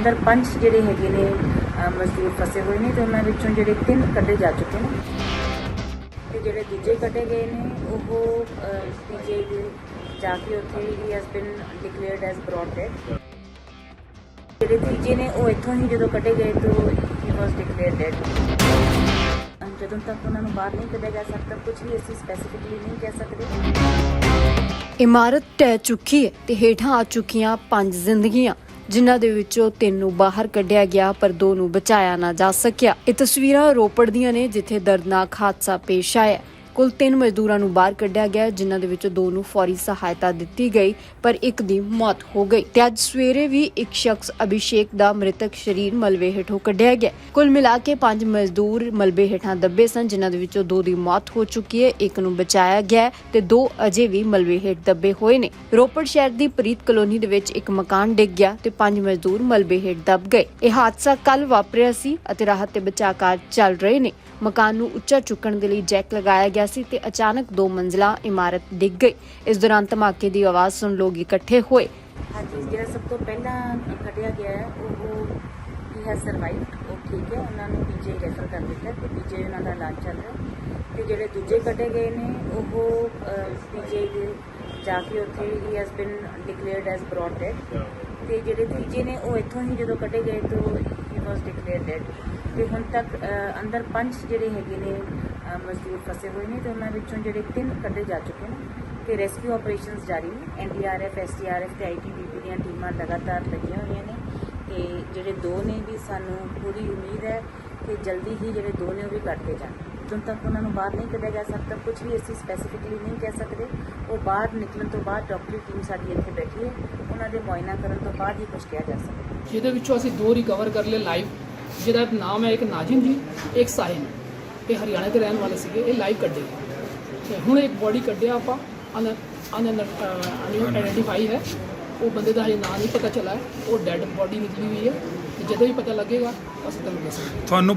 ਅੰਦਰ ਪੰਜ ਜਿਹੜੇ ਹੈਗੇ ਨੇ ਮਜ਼ਦੂਰ ਫਸੇ ਹੋਏ ਨੇ ਤੇ ਉਹਨਾਂ ਵਿੱਚੋਂ ਜਿਹੜੇ ਤਿੰਨ ਕੱਢੇ ਜਾ ਚੁੱਕੇ ਨੇ। ਤੇ ਜਿਹੜੇ ਦੂਜੇ ਕੱਢੇ ਗਏ ਨੇ, ਉਹ ਪੀਜੀਆਈ ਦੇ ਜਾ ਕੇ ਉੱਥੇ ਹੀ has been declared as brought dead ਜਿਹੜੇ ਤੀਜੇ ਨੇ, ਉਹ ਇੱਥੋਂ ਹੀ ਜਦੋਂ ਕੱਢੇ ਗਏ, ਤਾਂ ਹੀ ਵਾਸ ਡਿਕਲੇਅਰਡ ਡੈਡ ਜਦੋਂ ਤੱਕ ਉਹਨਾਂ ਨੂੰ ਬਾਹਰ ਨਹੀਂ ਕੱਢਿਆ ਜਾ ਸਕਦਾ ਕੁਝ ਵੀ ਅਸੀਂ ਸਪੈਸੀਫਿਕਲੀ ਨਹੀਂ ਕਹਿ ਸਕਦੇ। ਇਮਾਰਤ ਢਹਿ ਚੁੱਕੀ ਹੈ ਤੇ ਹੇਠਾਂ ਆ ਚੁੱਕੀਆਂ ਪੰਜ ਜ਼ਿੰਦਗੀਆਂ। ਜਿਨ੍ਹਾਂ ਦੇ ਵਿੱਚੋਂ ਤਿੰਨ ਨੂੰ ਬਾਹਰ ਕੱਢਿਆ ਗਿਆ, ਪਰ ਦੋ ਨੂੰ ਬਚਾਇਆ ਨਾ ਜਾ ਸਕਿਆ। ਇਹ ਤਸਵੀਰਾਂ ਰੋਪੜ ਦੀਆਂ ਨੇ, ਜਿੱਥੇ ਦਰਦਨਾਕ ਹਾਦਸਾ ਪੇਸ਼ ਆਇਆ ਕੁੱਲ ਤਿੰਨ ਮਜ਼ਦੂਰਾਂ ਨੂੰ ਬਾਹਰ ਕੱਢਿਆ ਗਿਆ, ਜਿਨ੍ਹਾਂ ਦੇ ਵਿੱਚੋਂ ਦੋ ਨੂੰ ਫੌਰੀ ਸਹਾਇਤਾ ਦਿੱਤੀ ਗਈ, ਪਰ ਇੱਕ ਦੀ ਮੌਤ ਹੋ ਗਈ। ਤੇ ਅੱਜ ਸਵੇਰੇ ਵੀ ਇੱਕ ਸ਼ਖਸ ਅਭਿਸ਼ੇਕ ਦਾ ਮ੍ਰਿਤਕ ਸਰੀਰ ਮਲਬੇ ਹੇਠੋਂ ਕੱਢਿਆ ਗਿਆ। ਕੁੱਲ ਮਿਲਾ ਕੇ ਪੰਜ ਮਜ਼ਦੂਰ ਮਲਬੇ ਹੇਠਾਂ ਦੱਬੇ ਸਨ, ਜਿਨ੍ਹਾਂ ਦੇ ਵਿੱਚੋਂ ਦੋ ਦੀ ਮੌਤ ਹੋ ਚੁੱਕੀ ਹੈ, ਇੱਕ ਨੂੰ ਬਚਾਇਆ ਗਿਆ ਤੇ ਦੋ ਅਜੇ ਵੀ ਮਲਬੇ ਹੇਠ ਦੱਬੇ ਹੋਏ ਨੇ। ਰੋਪੜ ਸ਼ਹਿਰ ਦੀ ਪ੍ਰੀਤ ਕਲੋਨੀ ਦੇ ਵਿੱਚ ਇੱਕ ਮਕਾਨ ਡਿੱਗ ਗਿਆ ਤੇ ਪੰਜ ਮਜ਼ਦੂਰ ਮਲਬੇ ਹੇਠ ਦੱਬ ਗਏ। ਇਹ ਹਾਦਸਾ ਕੱਲ ਵਾਪਰਿਆ ਸੀ ਅਤੇ ਰਾਹਤ ਤੇ ਬਚਾਅ ਕਾਰਜ ਚੱਲ ਰਹੇ ਨੇ। ਮਕਾਨ ਨੂੰ ਉੱਚਾ ਚੁੱਕਣ ਦੇ ਲਈ ਜੈਕ ਲਗਾਇਆ ਗਿਆ ਸੀ ਤੇ ਅਚਾਨਕ ਦੋ ਮੰਜ਼ਲਾ ਇਮਾਰਤ ਡਿੱਗ ਗਈ। ਇਸ ਦੌਰਾਨ ਧਮਾਕੇ ਦੀ ਆਵਾਜ਼ ਸੁਣ ਲੋਕ ਇਕੱਠੇ ਹੋਏ। ਹਾਂਜੀ, ਜਿਹੜਾ ਸਭ ਤੋਂ ਪਹਿਲਾਂ ਕੱਢਿਆ ਗਿਆ ਹੈ, ਉਹ ਹੀ ਹੈਜ਼ ਸਰਵਾਈਵਡ ਉਹ ਠੀਕ ਹੈ, ਉਹਨਾਂ ਨੂੰ ਪੀਜੀ ਰੈਫਰ ਕਰ ਦਿੱਤਾ ਤੇ ਪੀਜੀ ਉਹਨਾਂ ਦਾ ਇਲਾਜ ਚੱਲ ਰਿਹਾ ਤੇ ਜਿਹੜੇ ਦੂਜੇ ਕੱਢੇ ਗਏ ਨੇ, ਉਹ ਪੀਜੀ ਦੇ ਜਾ ਕੇ ਉੱਥੇ ਹੀ has been declared as brought dead ਤੇ ਜਿਹੜੇ ਤੀਜੇ ਨੇ, ਉਹ ਇੱਥੋਂ ਹੀ ਜਦੋਂ ਕੱਢੇ ਗਏ, ਤਾਂ ਹੀ ਵਾਸ ਡਿਕਲੇਅਰਡ ਡੈਡ ਤੇ ਹੁਣ ਤੱਕ ਅੰਦਰ ਪੰਜ ਜਿਹੜੇ ਹੈਗੇ ਨੇ ਮਜ਼ਦੂਰ ਫਸੇ ਹੋਏ ਨੇ ਤੇ ਉਹਨਾਂ ਵਿੱਚੋਂ ਜਿਹੜੇ ਤਿੰਨ ਕੱਢੇ ਜਾ ਚੁੱਕੇ ਨੇ ਤੇ ਰੈਸਕਿਊ ਆਪਰੇਸ਼ਨਸ ਜਾਰੀ ਨੇ। ਐਨਡੀਆਰਐਫ ਐਸਡੀਆਰਐਫ ਤੇ ਆਈਟੀਬੀਪੀ ਦੀਆਂ ਟੀਮਾਂ ਲਗਾਤਾਰ ਲੱਗੀਆਂ ਹੋਈਆਂ ਨੇ ਤੇ ਜਿਹੜੇ ਦੋ ਨੇ ਵੀ ਸਾਨੂੰ ਪੂਰੀ ਉਮੀਦ ਹੈ ਕਿ ਜਲਦੀ ਹੀ ਜਿਹੜੇ ਦੋ ਨੇ ਉਹ ਵੀ ਕੱਢਦੇ ਜਾਣ। ਜਦੋਂ ਤੱਕ ਉਹਨਾਂ ਨੂੰ ਬਾਹਰ ਨਹੀਂ ਕੱਢਿਆ ਜਾ ਸਕਦਾ, ਕੁਝ ਵੀ ਅਸੀਂ ਸਪੈਸੀਫਿਕਲੀ ਨਹੀਂ ਕਹਿ ਸਕਦੇ। ਉਹ ਬਾਹਰ ਨਿਕਲਣ ਤੋਂ ਬਾਅਦ ਡਾਕਟਰੀ ਟੀਮ ਸਾਡੀ ਇੱਥੇ ਬੈਠੀ ਹੈ। ਉਹਨਾਂ ਦੇ ਮੁਆਇਨਾ ਕਰਨ ਤੋਂ ਬਾਅਦ ਹੀ ਕੁਝ ਕਿਹਾ ਜਾ ਸਕਦਾ ਜਿਹਦੇ ਵਿੱਚੋਂ ਅਸੀਂ ਦੋ ਰਿਕਵਰ ਕਰ ਲਏ ਲਾਈਵ ਜਿਹਦਾ ਨਾਮ ਹੈ ਇੱਕ ਨਾਜਿਮ ਜੀ, ਇੱਕ ਸਾਹਿਬ ਇਹ ਹਰਿਆਣਾ ਦੇ ਰਹਿਣ ਵਾਲੇ ਸੀਗੇ, ਇਹ ਲਾਈਵ ਕੱਢੇ। ਤੇ ਹੁਣ ਇੱਕ ਬੋਡੀ ਕੱਢਿਆ ਆਪਾਂ, ਅਨ ਅਨ ਆਇਡੈਂਟੀਫਾਈ ਹੈ। ਉਹ ਬੰਦੇ ਦਾ ਹਜੇ ਨਾਂ ਨਹੀਂ ਪਤਾ ਚੱਲਾ ਉਹ ਡੈੱਡ ਬੋਡੀ ਨਿਕਲੀ ਹੋਈ ਹੈ। ਤੇ ਜਦੋਂ ਵੀ ਪਤਾ ਲੱਗੇਗਾ, ਅਸੀਂ ਤੁਹਾਨੂੰ ਦੱਸਾਂਗੇ। ਤੁਹਾਨੂੰ